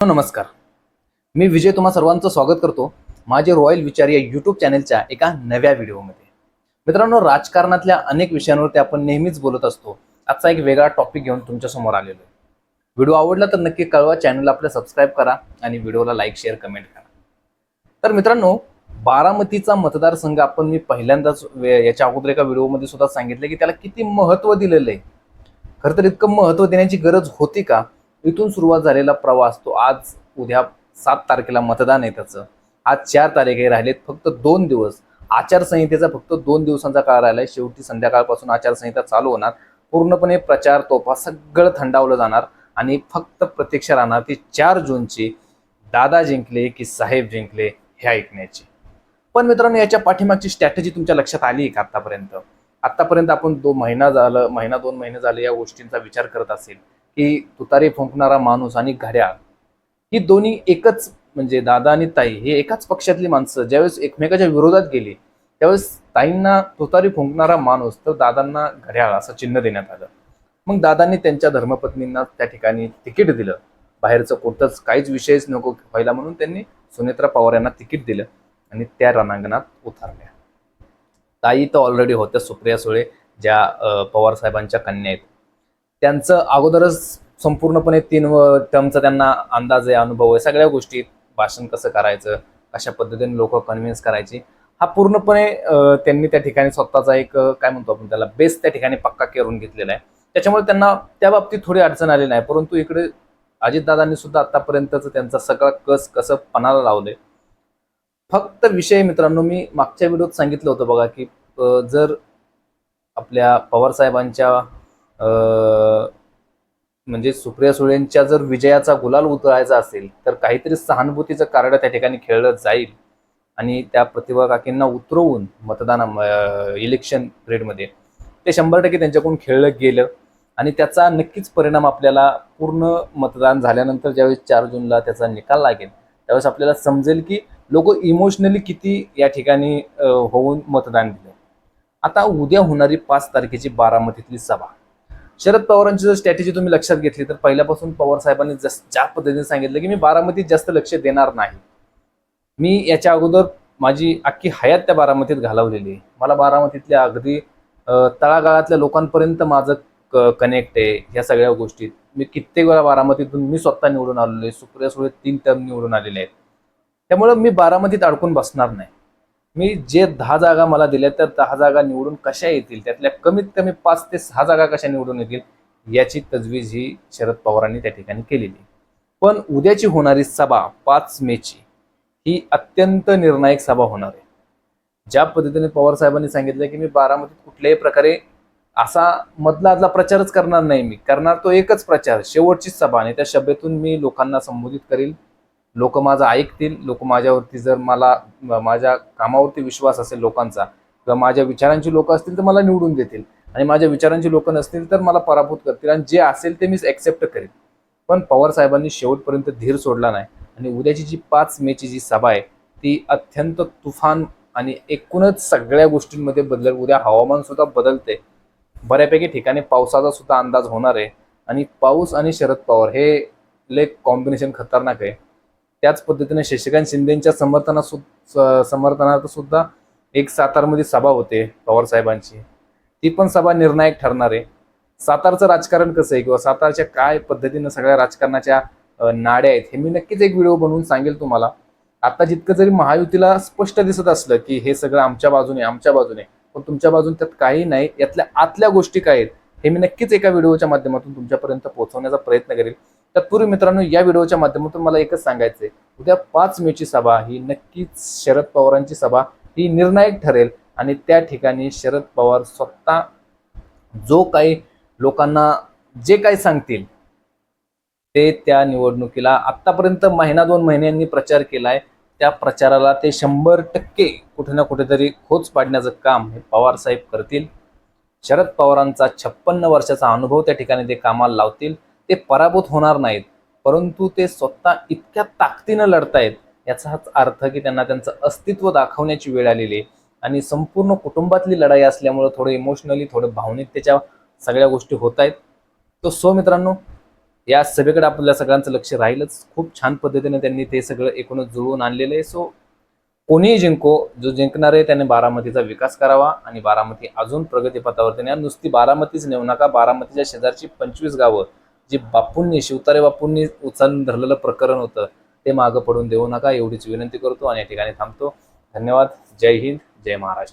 नमस्कार. मी विजय तुम्हा सर्वांचं स्वागत करतो माझे रॉयल विचार या यूट्यूब चॅनलच्या एका नव्या व्हिडिओमध्ये. मित्रांनो राजकारणातल्या अनेक विषयांवरती आपण नेहमीच बोलत असतो. आजचा एक वेगळा टॉपिक घेऊन तुमच्यासमोर आलेलो आहे. व्हिडिओ आवडला तर नक्की कळवा चॅनलला आपल्या सबस्क्राईब करा आणि व्हिडिओला लाईक शेअर कमेंट करा. तर मित्रांनो बारामतीचा मतदारसंघ आपण मी पहिल्यांदाच याच्या अगोदर एका व्हिडिओमध्ये सुद्धा सांगितलं की त्याला किती महत्त्व दिलेलं आहे. खरं तर इतकं महत्त्व देण्याची गरज होती का? इथून सुरुवात झालेला प्रवास तो आज उद्या सात तारखेला मतदान आहे त्याचं. आज चार तारीख राहिलेत फक्त दोन दिवस. आचारसंहितेचा फक्त दोन दिवसांचा काळ राहिलाय. शेवटी संध्याकाळपासून आचारसंहिता चालू होणार. पूर्णपणे प्रचार तोफा सगळं थंडावलं जाणार आणि फक्त प्रतीक्षा राहणार ती चार जूनची. दादा जिंकले की साहेब जिंकले हे ऐकण्याची. पण मित्रांनो याच्या पाठीमागची स्ट्रॅटेजी तुमच्या लक्षात आली का आतापर्यंत? आतापर्यंत आपण दो महिना झालं महिना दोन महिने झाले या गोष्टींचा विचार करत असेल. की तुतारी फुंकणारा माणूस आणि घड्याळ ही दोन्ही एकच म्हणजे दादा आणि ताई हे एकाच पक्षातली माणसं. ज्यावेळेस एकमेकाच्या विरोधात गेली त्यावेळेस ताईंना तुतारी फुंकणारा माणूस तर दादांना घड्याळ असं चिन्ह देण्यात आलं. मग दादांनी त्यांच्या धर्मपत्नींना त्या ठिकाणी तिकीट दिलं. बाहेरचं कुठंच काहीच विषयच नको व्हायला म्हणून त्यांनी सुनेत्रा पवार यांना तिकीट दिलं आणि त्या रणांगणात उतरल्या. ताई तर ऑलरेडी होत्या सुप्रिया सुळे ज्या पवार साहेबांच्या कन्या आहेत. त्यांचं अगोदरच संपूर्णपणे तीन व- टर्मचा त्यांना अंदाज आहे अनुभव आहे सगळ्या गोष्टी भाषण कसं करायचं कशा पद्धतीने लोक कन्व्हिन्स करायची हा पूर्णपणे त्यांनी त्या ठिकाणी स्वतःचा एक काय म्हणतो आपण त्याला बेस त्या ठिकाणी पक्का करून घेतलेला आहे. त्याच्यामुळे त्यांना त्या बाबतीत थोडी अडचण आली नाही परंतु इकडे अजितदादांनी सुद्धा आतापर्यंतच त्यांचा सगळा कस कसं पणाला लावले फक्त विषय मित्रांनो मी मागच्या व्हिडिओत सांगितलं होतं बघा की जर आपल्या पवार साहेबांच्या म्हणजे सुप्रिया सुळेंच्या जर विजयाचा गुलाल उतरायचा असेल तर काहीतरी सहानुभूतीचं कार्ड त्या ठिकाणी खेळलं जाईल. आणि त्या प्रतिभा काकींना उतरवून मतदान इलेक्शन पिरियडमध्ये ते शंभर टक्के त्यांच्याकडून खेळलं गेलं. आणि त्याचा नक्कीच परिणाम आपल्याला पूर्ण मतदान झाल्यानंतर ज्यावेळेस चार जूनला त्याचा निकाल लागेल त्यावेळेस आपल्याला समजेल की लोक इमोशनली किती या ठिकाणी होऊन मतदान दिलं. आता उद्या होणारी पाच तारखेची बारामतीतली सभा. शरद पवारांची जर स्ट्रॅटेजी तुम्ही लक्षात घेतली तर पहिल्यापासून पवार साहेबांनी जस ज्या पद्धतीने सांगितलं की मी बारामतीत जास्त लक्ष देणार नाही. मी याच्या अगोदर माझी अख्खी हयात त्या बारामतीत घालवलेली. आहे मला बारामतीतल्या अगदी तळागाळातल्या लोकांपर्यंत माझं क कनेक्ट आहे ह्या सगळ्या गोष्टीत मी कित्येक वेळा बारामतीतून मी स्वतः निवडून आलेलो आहे. सुप्रिया सुळे तीन टर्म निवडून आलेले आहेत. त्यामुळं मी बारामतीत अडकून बसणार नाही. मी जे दहा जागा मला दिल्या त्या दहा जागा निवडून कशा येतील? त्यातल्या कमीत कमी पाच ते सहा जागा कशा निवडून येतील? याची तजवीज ही शरद पवारांनी त्या ठिकाणी केलेली पण उद्याची होणारी सभा पाच मेची ही अत्यंत निर्णायक सभा होणार आहे. ज्या पद्धतीने पवार साहेबांनी सांगितलं की मी बारामतीत कुठल्याही प्रकारे असा मधला आदला प्रचारच करणार नाही मी. करणार तो एकच प्रचार शेवटचीच सभा. आणि त्या सभेतून मी लोकांना संबोधित करील. लोक माझं ऐकतील लोक माझ्यावरती जर मला माझ्या कामावरती विश्वास असेल लोकांचा किंवा माझ्या विचारांची लोक असतील तर मला निवडून देतील. आणि माझ्या विचारांची लोक नसतील तर मला पराभूत करतील. आणि जे असेल ते मी ॲक्सेप्ट करेन पण पवार साहेबांनी शेवटपर्यंत धीर सोडला नाही. आणि उद्याची जी पाच मेची जी सभा आहे ती अत्यंत तुफान आणि एकूणच सगळ्या गोष्टींमध्ये बदल उद्या हवामान सुद्धा बदलते. बऱ्यापैकी ठिकाणी पावसाचा सुद्धा अंदाज होणार आहे. आणि पाऊस आणि शरद पवार हे लय कॉम्बिनेशन खतरनाक आहे. त्याच पद्धतीने शशिकांत शिंदेच्या समर्थना समर्थनार्थ सुद्धा एक सातारमध्ये सभा होते पवार साहेबांची. ती पण सभा निर्णायक ठरणार आहे. सातारचं राजकारण कसं आहे किंवा सातारच्या काय पद्धतीनं सगळ्या राजकारणाच्या नाड्या आहेत हे मी नक्कीच एक व्हिडिओ बनवून सांगेल तुम्हाला. आता जितकं जरी महायुतीला स्पष्ट दिसत असलं की हे सगळं आमच्या बाजूने आमच्या बाजूने पण तुमच्या बाजून त्यात काही नाही यातल्या आतल्या गोष्टी काय आहेत हे मी नक्कीच एका व्हिडिओच्या माध्यमातून तुमच्यापर्यंत पोहोचवण्याचा प्रयत्न करेल. तत्पूर्वी मित्रांनो या व्हिडिओच्या माध्यमातून मला एकच सांगायचंय. उद्या पाच मेची सभा ही नक्कीच शरद पवारांची सभा ही निर्णायक ठरेल आणि त्या ठिकाणी शरद पवार स्वतः जो काही लोकांना जे काही सांगतील ते त्या निवडणुकीला आतापर्यंत महिना दोन महिन्यांनी प्रचार केलाय. त्या प्रचाराला ते शंभर टक्के कुठे ना कुठेतरी खोच पाडण्याचं काम हे पवार साहेब करतील. शरद पवारांचा छप्पन्न वर्षाचा अनुभव त्या ठिकाणी ते कामाला लावतील. ते पराभूत होणार नाहीत. परंतु ते स्वतः इतक्या ताकदीनं लढतायत याचाच अर्थ की त्यांना त्यांचं अस्तित्व दाखवण्याची वेळ आलेली आहे. आणि संपूर्ण कुटुंबातली लढाई असल्यामुळं थोडं इमोशनली थोडं भावनिक त्याच्या सगळ्या गोष्टी होत आहेत तो सो मित्रांनो या सभेकडे आपल्या सगळ्यांचं लक्ष राहीलच. खूप छान पद्धतीने त्यांनी ते सगळं एकूणच जुळवून आणलेलं आहे. सो कोणीही जिंको जो जिंकणार आहे त्याने बारामतीचा विकास करावा आणि बारामती अजून प्रगतीपथावर त्याने नुसती बारामतीच नेऊ नका. बारामतीच्या शेजारची पंचवीस गावं जे बापूंनी शिवतारे बापूंनी उचलून धरलेलं प्रकरण होतं ते मागं पडून देऊ नका. एवढीच विनंती करतो आणि या ठिकाणी थांबतो. धन्यवाद. जय हिंद. जय महाराष्ट्र.